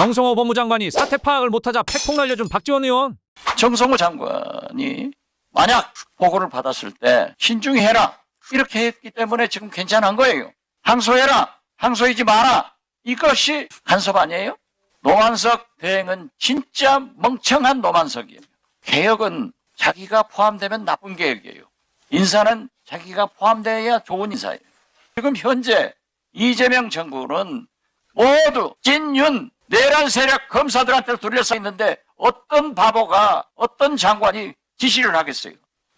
정성호 법무장관이 사태 파악을 못하자 팩폭 날려준 박지원 의원. 정성호 장관이 만약 보고를 받았을 때 신중히 해라 이렇게 했기 때문에 지금 괜찮은 거예요. 항소해라, 항소하지 마라 이것이 간섭 아니에요? 노만석 대행은 진짜 멍청한 노만석이에요. 개혁은 자기가 포함되면 나쁜 개혁이에요. 인사는 자기가 포함돼야 좋은 인사예요. 지금 현재 이재명 정부는 모두 찐윤 내란 세력 검사들한테 둘러싸 있는데 어떤 바보가 어떤 장관이 지시를 하겠어요.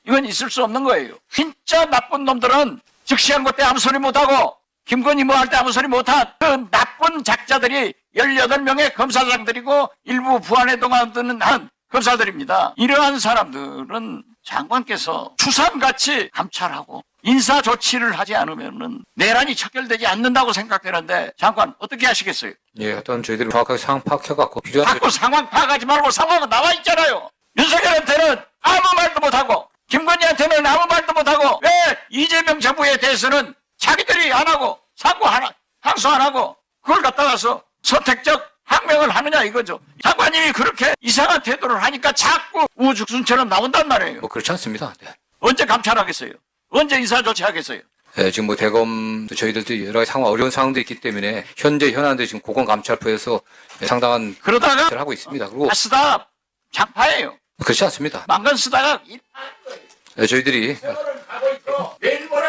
이건 있을 수 없는 거예요. 진짜 나쁜 놈들은 즉시한 것 때 아무 소리 못하고 김건희 뭐 할 때 아무 소리 못한 그 나쁜 작자들이 18명의 검사장들이고 일부 부안에 동안드는 한 검사들입니다. 이러한 사람들은 장관께서 추산같이 감찰하고 인사 조치를 하지 않으면은 내란이 척결되지 않는다고 생각되는데 장관 어떻게 하시겠어요? 예, 어떤 저희들이 정확하게 상황 파악해갖고 필요한 자꾸 상황 파악하지 말고 상황은 나와 있잖아요. 윤석열한테는 아무 말도 못하고 김건희한테는 아무 말도 못하고 왜 이재명 정부에 대해서는 자기들이 안 하고 사고 하나 항소 안 하고 그걸 갖다가서 선택적 항명을 하느냐 이거죠. 장관님이 그렇게 이상한 태도를 하니까 자꾸 우죽순처럼 나온단 말이에요. 뭐 그렇지 않습니다. 네. 언제 감찰하겠어요? 언제 인사 조치하겠어요? 예, 지금 뭐 대검 저희들도 여러 가지 상황 어려운 상황도 있기 때문에 현재 현안도 지금 고검 감찰부에서 상당한 그러다가 일을 하고 있습니다. 그리고 다 쓰다가 장파예요. 그렇지 않습니다. 망간 쓰다가 이 예, 저희들이 세월을 가고 있고 내일 모레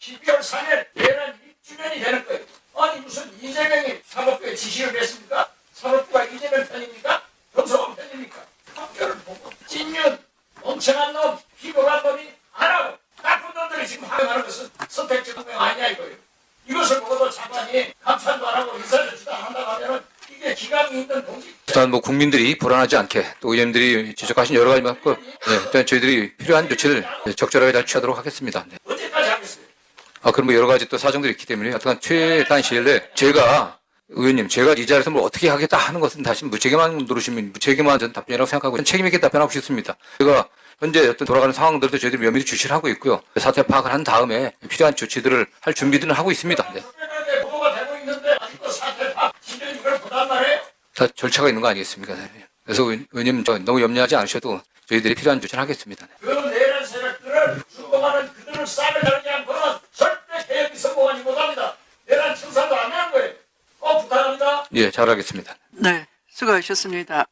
12월 3일 내란 1주년이 되는 거예요. 아니 무슨 이재명이 사법부에 지시를 했습니까? 사법부가 이재명 편입니까? 정성원 편입니까? 학교를 보고 찐윤 멍청한 놈 피곤한 놈이 안 하고 지금 항명하는 것은 항명 아니냐 이거예요. 이것을 보고도 장관이 감찰도 안 하고 인사조치도 안 한다고 하면은 이게 기강이 있는 동지 일단 뭐 국민들이 불안하지 않게 또 의원님들이 지적하신 여러 가지 만큼 예, 일단 저희들이 필요한 조치를 예, 적절하게 잘 취하도록 하겠습니다. 네. 언제까지 하겠어요? 아, 그럼 뭐 여러 가지 또 사정들이 있기 때문에 어떤 최단 시일 내에 제가 의원님, 제가 이 자리에서 뭘 어떻게 하겠다 하는 것은 다시 무책임한 누르시면 무책임한 전 답변이라고 생각하고 저는 책임 있게 답변하고 싶습니다. 제가 현재 어떤 돌아가는 상황들도 저희들이 면밀히 주시를 하고 있고요. 사태 파악을 한 다음에 필요한 조치들을 할 준비들은 하고 있습니다. 네. 다 절차가 있는 거 아니겠습니까? 네. 그래서 의- 의원님 저 너무 염려하지 않으셔도 저희들이 필요한 조치를 하겠습니다. 네. 예, 잘하겠습니다. 네, 수고하셨습니다.